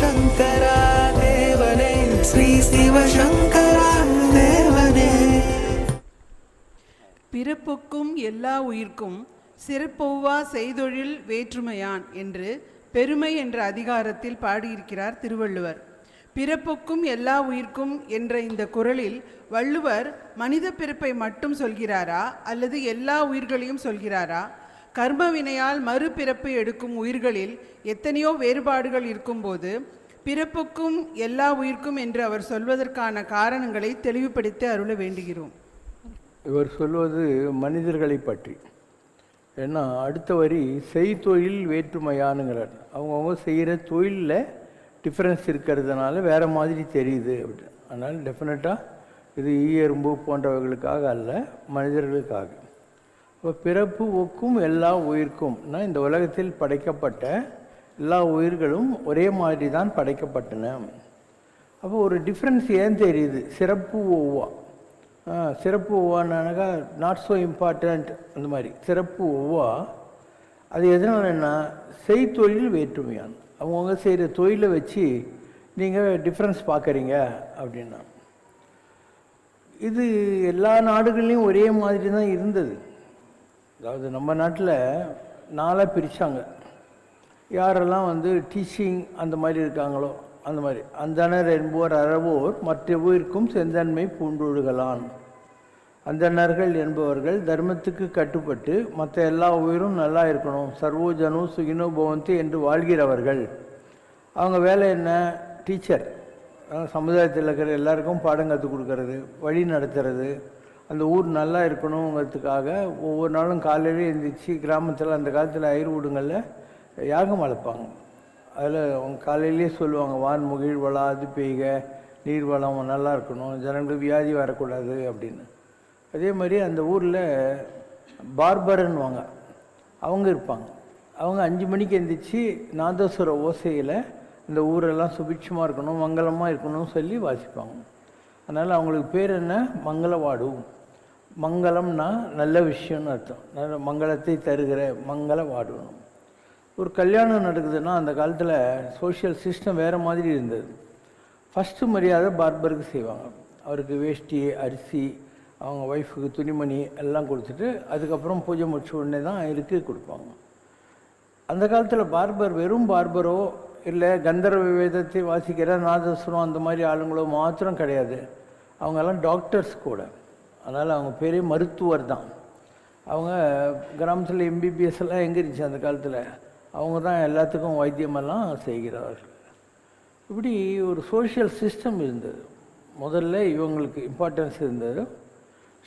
சங்கரா தேவனே ஸ்ரீ சிவசங்கரா தேவனே பிறப்புக்கும் எல்லா உயிர்க்கும் சிறப்பொவ்வா செய்தொழில் வேற்றுமையான் என்று பெருமை என்ற அதிகாரத்தில் பாடியிருக்கிறார் திருவள்ளுவர். பிறப்புக்கும் எல்லா உயிர்க்கும் என்ற இந்த குரலில் வள்ளுவர் மனித பிறப்பை மட்டும் சொல்கிறாரா அல்லது எல்லா உயிர்களையும் சொல்கிறாரா? கர்மவினையால் மறுபிறப்பு எடுக்கும் உயிர்களில் எத்தனையோ வேறுபாடுகள் இருக்கும்போது பிறப்புக்கும் எல்லா உயிர்க்கும் என்று அவர் சொல்வதற்கான காரணங்களை தெளிவுபடுத்தி அருள வேண்டுகிறோம். இவர் சொல்வது மனிதர்களை பற்றி. ஏன்னா அடுத்த வரி செய்தொழில் வேற்றுமையானுங்கிறார். அவங்கவுங்க செய்கிற தொழிலில் டிஃப்ரென்ஸ் இருக்கிறதுனால வேறு மாதிரி தெரியுது அப்படி அதனால் டெஃபினட்டாக இது ஈ எறும்பு போன்றவர்களுக்காக அல்ல மனிதர்களுக்காக. இப்போ பிறப்பு ஒக்கும் எல்லா உயிர்க்கும்னா இந்த உலகத்தில் படைக்கப்பட்ட எல்லா உயிர்களும் ஒரே மாதிரி தான் படைக்கப்பட்டன. அப்போ ஒரு டிஃப்ரென்ஸ் ஏன் தெரியுது? சிறப்பு ஒவ்வா. சிறப்பு ஒவ்வானாக்கா நாட் ஸோ இம்பார்ட்டண்ட் அந்த மாதிரி. சிறப்பு ஒவ்வா. அது எதனாலன்னா செய்தொழில் வேற்றுமையான். அவங்கவுங்க செய்கிற தொழிலை வச்சு நீங்கள் டிஃப்ரென்ஸ் பார்க்குறீங்க அப்படின்னா. இது எல்லா நாடுகள்லேயும் ஒரே மாதிரி தான் இருந்தது. அதாவது நம்ம நாட்டில் நாளாக பிரித்தாங்க யாரெல்லாம் வந்து டீச்சிங் அந்த மாதிரி இருக்காங்களோ அந்த மாதிரி. அந்தனர் என்போர் அறவோர் மற்ற உயிர்க்கும் செந்தன்மை பூண்டொழுகலான். அந்தனர்கள் என்பவர்கள் தர்மத்துக்கு கட்டுப்பட்டு மற்ற எல்லா உயிரும் நல்லா இருக்கணும். சர்வோஜனு சுகினோ பவந்தி என்று வாழ்கிறவர்கள். அவங்க வேலை என்ன? டீச்சர். சமுதாயத்தில் இருக்கிற எல்லாருக்கும் பாடம் கற்றுக் கொடுக்கறது வழி நடத்துறது. அந்த ஊர் நல்லா இருக்கணுங்கிறதுக்காக ஒவ்வொரு நாளும் காலையிலே எழுந்திரிச்சு கிராமத்தில் அந்த காலத்தில் ஐர்வூடுங்களில் யாகம் வளர்ப்பாங்க அதில் அவங்க காலையிலேயே சொல்லுவாங்க வான் முகிழ் வளாது பெய்க நீர் வளம் நல்லா இருக்கணும் ஜனங்களுக்கு வியாதி வரக்கூடாது அப்படின்னு. அதே மாதிரி அந்த ஊரில் பார்பரன்வாங்க அவங்க இருப்பாங்க. அவங்க அஞ்சு மணிக்கு எந்திரிச்சு நாதஸ்வர ஓசையில் இந்த ஊரெல்லாம் சுபிட்சமாக இருக்கணும் மங்களமாக இருக்கணும்னு சொல்லி வாசிப்பாங்க. அதனால் அவங்களுக்கு பேர் என்ன? மங்களவாடு. மங்களம்னா நல்ல விஷயம்னு அர்த்தம். நல்ல மங்களத்தை தருகிற மங்கள வாடணும் ஒரு கல்யாணம் நடக்குதுன்னா அந்த காலத்தில் சோஷியல் சிஸ்டம் வேறு மாதிரி இருந்தது. ஃபஸ்ட்டு மரியாதை பார்பருக்கு செய்வாங்க. அவருக்கு வேஷ்டி அரிசி அவங்க ஒய்ஃபுக்கு துணிமணி எல்லாம் கொடுத்துட்டு அதுக்கப்புறம் பூஜை முடிச்ச உடனே தான் இருக்கு கொடுப்பாங்க. அந்த காலத்தில் பார்பர் வெறும் பார்பரோ இல்லை கந்தர்வ வேதத்தை வாசிக்கிற நாதஸ்வரம் அந்த மாதிரி ஆளுங்களோ மாத்திரம் கிடையாது. அவங்கெல்லாம் டாக்டர்ஸ் கூட. அதனால் அவங்க பெரிய மருத்துவர் தான். அவங்க கிராமத்தில் எம்பிபிஎஸ் எல்லாம் எங்கே இருந்துச்சு அந்த காலத்தில்? அவங்க தான் எல்லாத்துக்கும் வைத்தியமெல்லாம் செய்கிறார்கள். இப்படி ஒரு சோஷியல் சிஸ்டம் இருந்தது. முதல்ல இவங்களுக்கு இம்பார்ட்டன்ஸ் இருந்தது.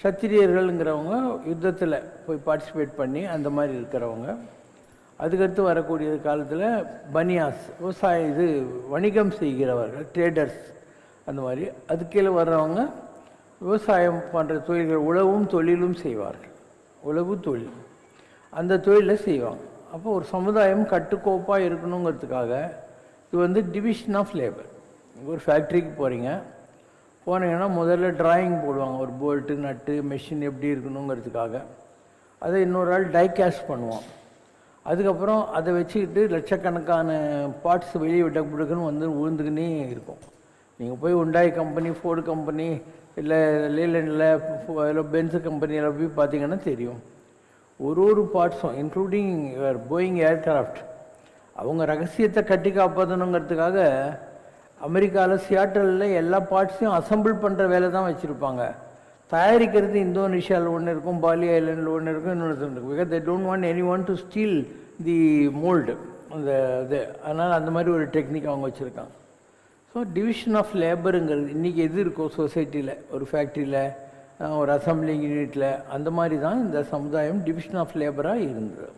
சத்திரியர்கள்ங்கிறவங்க யுத்தத்தில் போய் பார்ட்டிசிபேட் பண்ணி அந்த மாதிரி இருக்கிறவங்க. அதுக்கடுத்து வரக்கூடிய காலத்தில் பனியாஸ் விவசாய இது வணிகம் செய்கிறவர்கள் ட்ரேடர்ஸ் அந்த மாதிரி. அதுக்கீழே கீழே வர்றவங்க விவசாயம் போன்ற தொழில்கள் உழவும் தொழிலும் செய்வார்கள். உழவு தொழில். அந்த தொழிலை செய்வாங்க. அப்போ ஒரு சமுதாயம் கட்டுக்கோப்பாக இருக்கணுங்கிறதுக்காக இது வந்து டிவிஷன் ஆஃப் லேபர் ஒரு ஃபேக்ட்ரிக்கு போகிறீங்க போனீங்கன்னா முதல்ல டிராயிங் போடுவாங்க. ஒரு போல்ட்டு நட்டு மெஷின் எப்படி இருக்கணுங்கிறதுக்காக. அதை இன்னொரு ஆள் டைகாஸ்ட் பண்ணுவோம் அதுக்கப்புறம் அதை வச்சுக்கிட்டு லட்சக்கணக்கான பார்ட்ஸ் வெளியே விட்ட பிடுக்குன்னு வந்து விழுந்துக்கினே இருக்கும். நீங்கள் போய் உண்டாய் கம்பெனி ஃபோர்டு கம்பெனி இல்லை லீலண்டில் இல்லை பென்ஸு கம்பெனியில் போய் பார்த்தீங்கன்னா தெரியும். ஒரு ஒரு பார்ட்ஸும் இன்க்ளூடிங் யுவர் போயிங் ஏர்கிராஃப்ட் அவங்க ரகசியத்தை கட்டி காப்பாற்றணுங்கிறதுக்காக அமெரிக்காவில் சியாட்டலில் எல்லா பார்ட்ஸையும் அசெம்பிள் பண்ணுற வேலை தான் வச்சுருப்பாங்க. தயாரிக்கிறது இந்தோனேஷியாவில் ஒன்று இருக்கும் பாலி ஐலண்டில் ஒன்று இருக்கும் இன்னொன்று இருக்கும். Because they don't want any one to steal the mould அந்த இது. அதனால் அந்த மாதிரி ஒரு டெக்னிக் அவங்க வச்சுருக்காங்க. ஸோ டிவிஷன் ஆஃப் லேபருங்கிறது இன்றைக்கி எது இருக்கோ சொசைட்டியில் ஒரு ஃபேக்ட்ரியில் ஒரு அசம்பிளிங் யூனிட்டில் அந்த மாதிரி தான் இந்த சமுதாயம் டிவிஷன் ஆஃப் லேபராக இருந்தது.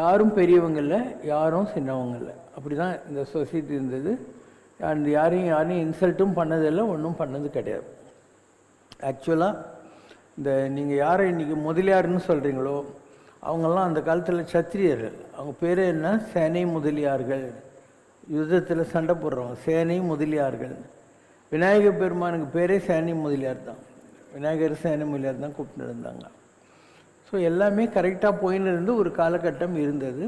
யாரும் பெரியவங்க இல்லை யாரும் சின்னவங்க இல்லை அப்படி தான் இந்த சொசைட்டி இருந்தது. அண்ட் யாரையும் யாரையும் இன்சல்ட்டும் பண்ணதில்லை ஒன்றும் பண்ணது கிடையாது. ஆக்சுவலாக இந்த நீங்கள் யாரை இன்றைக்கி முதலியார்னு சொல்கிறீங்களோ அவங்கெல்லாம் அந்த காலத்தில் சத்திரியர்கள். அவங்க பேர் என்ன? சேனை முதலியார்கள். யுத்தத்தில் சண்டை போடுறோம் சேனை முதலியார்கள். விநாயகர் பெருமானுக்கு பேரே சேனை முதலியார் தான். விநாயகர் சேனை முதலியார் தான் கூப்பிட்டு இருந்தாங்க ஸோ எல்லாமே கரெக்டாக போயின்னு இருந்து ஒரு காலகட்டம் இருந்தது.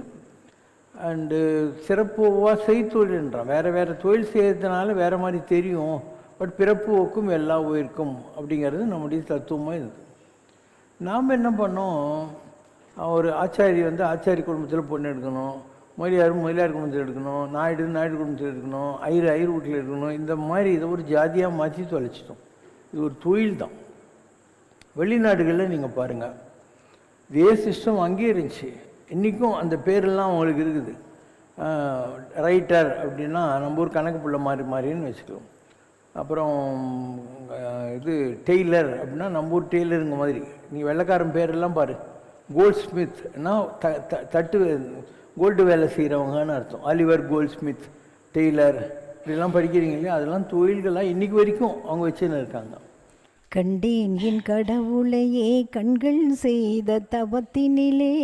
அண்டு சிறப்புவாக செய்தொழில்ன்றான் வேறு வேறு தொழில் செய்யறதுனால வேறு மாதிரி தெரியும். பட் பிறப்புவோக்கும் எல்லா உயிருக்கும் அப்படிங்கிறது நம்முடைய தத்துவமாக இருந்தது. நாம் என்ன பண்ணோம்? ஒரு ஆச்சாரி வந்து ஆச்சாரி குடும்பத்தில் பொண்ணு எடுக்கணும். மொழியார் மொழியார் குடும்பத்தில் எடுக்கணும் நாயுடு நாயுடு குடும்பத்தில் எடுக்கணும் ஐயர் ஐயர் வீட்டில் எடுக்கணும் இந்த மாதிரி இதை ஒரு ஜாதியாக மாற்றி தொலைச்சிட்டோம். இது ஒரு தொழில் தான். வெளிநாடுகளில் நீங்கள் பாருங்கள் இதே சிஸ்டம் அங்கேயே இருந்துச்சு. இன்றைக்கும் அந்த பேரெல்லாம் அவங்களுக்கு இருக்குது. ரைட்டர் அப்படின்னா நம்ம ஊர் கணக்கு பிள்ளை மாதிரி மாதிரின்னு வச்சுக்கலாம். அப்புறம் இது டெய்லர் அப்படின்னா நம்ம ஊர் டெய்லருங்க மாதிரி. நீ வெள்ளைக்காரன் பேரெல்லாம் பாரு கோல்ட் ஸ்மித்னா த த- தட்டு கோல்டு வேலை செய்கிறவங்கன்னு அர்த்தம். அலிவர் கோல்ட் ஸ்மித் டெய்லர் இப்படிலாம் படிக்கிறீங்க இல்லையா? அதெல்லாம் தொழில்களாக இன்றைக்கி வரைக்கும் அவங்க வச்சுன்னு இருக்காங்க. கண்டேன் என் கடவுளையே கண்கள் செய்த தவத்தினிலே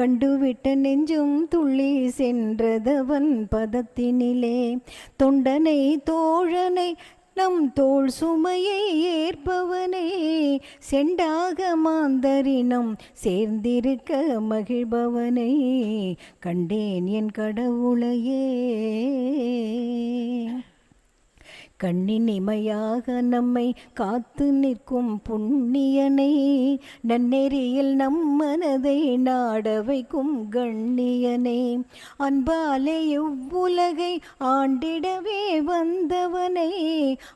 கண்டுவிட்ட நெஞ்சும் துள்ளி சென்றதவன் பதத்தினிலே தொண்டனை தோழனை நம் தோள் சுமையை ஏற்பவனே. செண்டாக மாந்தரினம் சேர்ந்திருக்க மகிழ்பவனை. கண்டேன் என் கடவுளையே. கண்ணின் இமையாக நம்மை காத்து நிற்கும் புண்ணியனை நன்னெறியில் நம் மனதை நாட வைக்கும் கண்ணியனை. அன்பாலே இவ்வுலகை ஆண்டிடவே வந்தவனை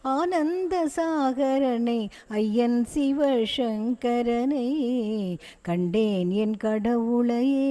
ஆனந்த சாகரனை ஐயன் சிவசங்கரனை கண்டேன் என் கடவுளையே.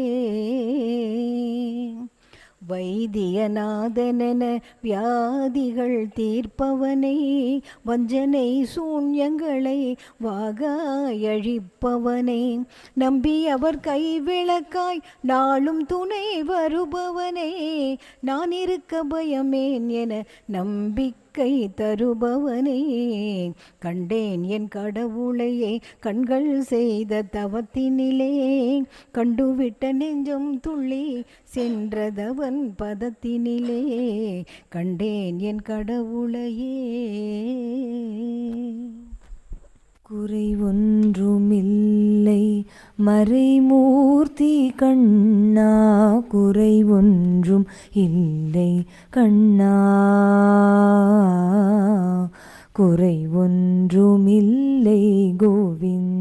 வைத்தியநாதனென வியாதிகள் தீர்ப்பவனை வஞ்சனை சூன்யங்களை வாகாயழிப்பவனை. நம்பி அவர் கைவிளக்காய் நாளும் துணை வருபவனே. நான் இருக்க பயமேன் என நம்பிக்கை தருபவனே. கண்டேன் என் கடவுளையே கண்கள் செய்த தவத்தினிலே. கண்டுவிட்ட நெஞ்சம் துள்ளி சென்றதவன் தன் பதத்தினிலே கண்டேன் என் கடவுளையே. குறை ஒன்றுமில்லை மறைமூர்த்தி கண்ணா. குறை ஒன்றும் இல்லை கண்ணா. குறை ஒன்றுமில்லை கோவிந்த்.